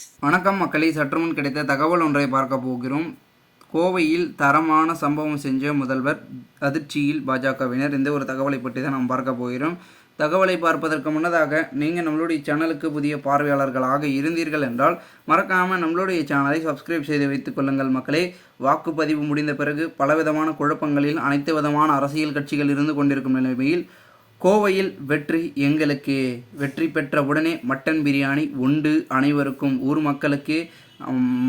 வணக்கம் மக்களே சற்றுமுன் கிடைத்த தகவல் ஒன்றை பார்க்க போகிறோம். கோவையில் தரமான சம்பவம் செஞ்ச முதல்வர் அதிர்ச்சியில் பாஜகவினர். இந்த ஒரு தகவலை பற்றி தான் நாம் பார்க்க போகிறோம். தகவலை பார்ப்பதற்கு முன்னதாக நீங்கள் நம்மளுடைய சேனலுக்கு புதிய பார்வையாளர்களாக இருந்தீர்கள் என்றால் மறக்காமல் நம்மளுடைய சேனலை சப்ஸ்கிரைப் செய்து வைத்துக் கொள்ளுங்கள் மக்களே. வாக்குப்பதிவு முடிந்த பிறகு பலவிதமான குழப்பங்களில் அனைத்து விதமான அரசியல் கட்சிகள் இருந்து கொண்டிருக்கும் நிலைமையில் கோவையில் வெற்றி எங்களுக்கு. வெற்றி பெற்ற உடனே மட்டன் பிரியாணி உண்டு அனைவருக்கும். ஊர் மக்களுக்கு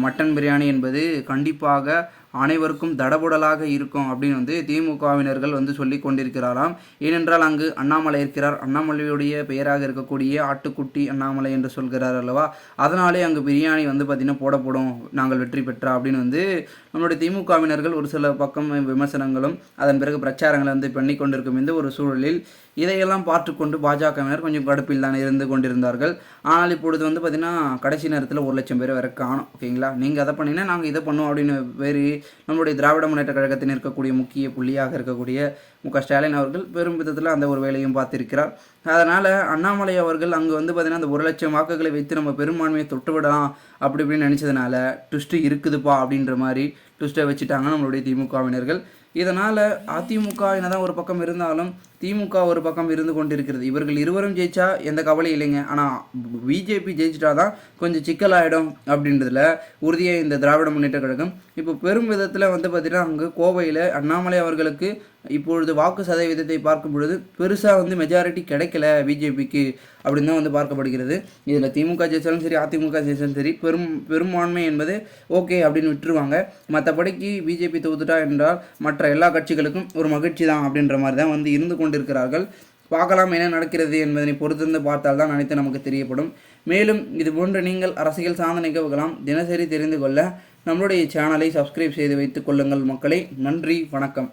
மட்டன் பிரியாணி என்பது கண்டிப்பாக அனைவருக்கும் தடபுடலாக இருக்கும் அப்படின்னு வந்து திமுகவினர்கள் வந்து சொல்லி கொண்டிருக்கிறாராம். ஏனென்றால் அங்கு அண்ணாமலை இருக்கிறார். அண்ணாமலையுடைய பெயராக இருக்கக்கூடிய ஆட்டுக்குட்டி அண்ணாமலை என்று சொல்கிறார் அல்லவா? அதனாலே அங்கு பிரியாணி வந்து பார்த்திங்கன்னா போடப்படும். நாங்கள் வெற்றி பெற்றா அப்படின்னு வந்து நம்மளுடைய திமுகவினர்கள் ஒரு சில பக்கம் விமர்சனங்களும் அதன் பிறகு பிரச்சாரங்களை வந்து பண்ணி கொண்டிருக்கும் இந்த ஒரு சூழலில் இதையெல்லாம் பார்த்துக்கொண்டு பாஜகவினர் கொஞ்சம் கடுப்பில் தான் இருந்து கொண்டிருந்தார்கள். ஆனால் இப்பொழுது வந்து பார்த்திங்கன்னா கடைசி நேரத்தில் ஒரு லட்சம் பேர் வரை காணும். ஓகேங்களா? நீங்கள் அதை பண்ணினா நாங்கள் இதை பண்ணுவோம் அப்படின்னு வேறு நம்மளுடைய திராவிட முன்னேற்ற கழகத்தின் இருக்கக்கூடிய முக்கிய புள்ளியாக இருக்கக்கூடிய மு க ஸ்டாலின் அவர்கள் பெரும் விதத்தில் அந்த ஒரு வேலையும் பார்த்திருக்கிறார். அதனால் அண்ணாமலை அவர்கள் அங்கே வந்து பார்த்திங்கன்னா அந்த ஒரு லட்சம் வாக்குகளை வைத்து நம்ம பெரும்பான்மையை தொட்டு விடலாம் அப்படி இப்படின்னு நினச்சதுனால ட்விஸ்ட்டு இருக்குதுப்பா அப்படின்ற மாதிரி ட்விஸ்ட்டை வச்சுட்டாங்க நம்மளுடைய திமுகவினர்கள். இதனால் அதிமுக என்னதான் ஒரு பக்கம் இருந்தாலும் திமுக ஒரு பக்கம் இருந்து கொண்டிருக்கிறது. இவர்கள் இருவரும் ஜெயிச்சா எந்த கவலையும் இல்லைங்க. ஆனால் பிஜேபி ஜெயிச்சிட்டா தான் கொஞ்சம் சிக்கலாயிடும் அப்படின்றதுல உறுதியாக இந்த திராவிட முன்னேற்ற கழகம். இப்போ பெரும் விதத்தில் வந்து பார்த்திங்கன்னா அங்கே கோவையில் அண்ணாமலை அவர்களுக்கு இப்பொழுது வாக்கு சதவீதத்தை பார்க்கும் பொழுது பெருசாக வந்து மெஜாரிட்டி கிடைக்கல பிஜேபிக்கு அப்படின்னு தான் வந்து பார்க்கப்படுகிறது. இதில் திமுக ஜெயிச்சாலும் சரி அதிமுக ஜெயிச்சாலும் சரி பெரும் பெரும்பான்மை என்பது ஓகே அப்படின்னு விட்டுருவாங்க. மற்ற மற்றபடிக்கு பிஜேபி தொகுத்துட்டா என்றால் மற்ற எல்லா கட்சிகளுக்கும் ஒரு மகிழ்ச்சி தான் அப்படின்ற மாதிரி தான் வந்து இருந்து கொண்டிருக்கிறார்கள். பார்க்கலாம் என்ன நடக்கிறது என்பதனை பொறுத்திருந்து பார்த்தால் தான் அனைத்து நமக்கு தெரியப்படும். மேலும் இது போன்ற நீங்கள் அரசியல் சார்ந்த நிகழ்வுகளாம் தினசரி தெரிந்து கொள்ள நம்மளுடைய சேனலை சப்ஸ்கிரைப் செய்து வைத்துக் கொள்ளுங்கள் மக்களை. நன்றி வணக்கம்.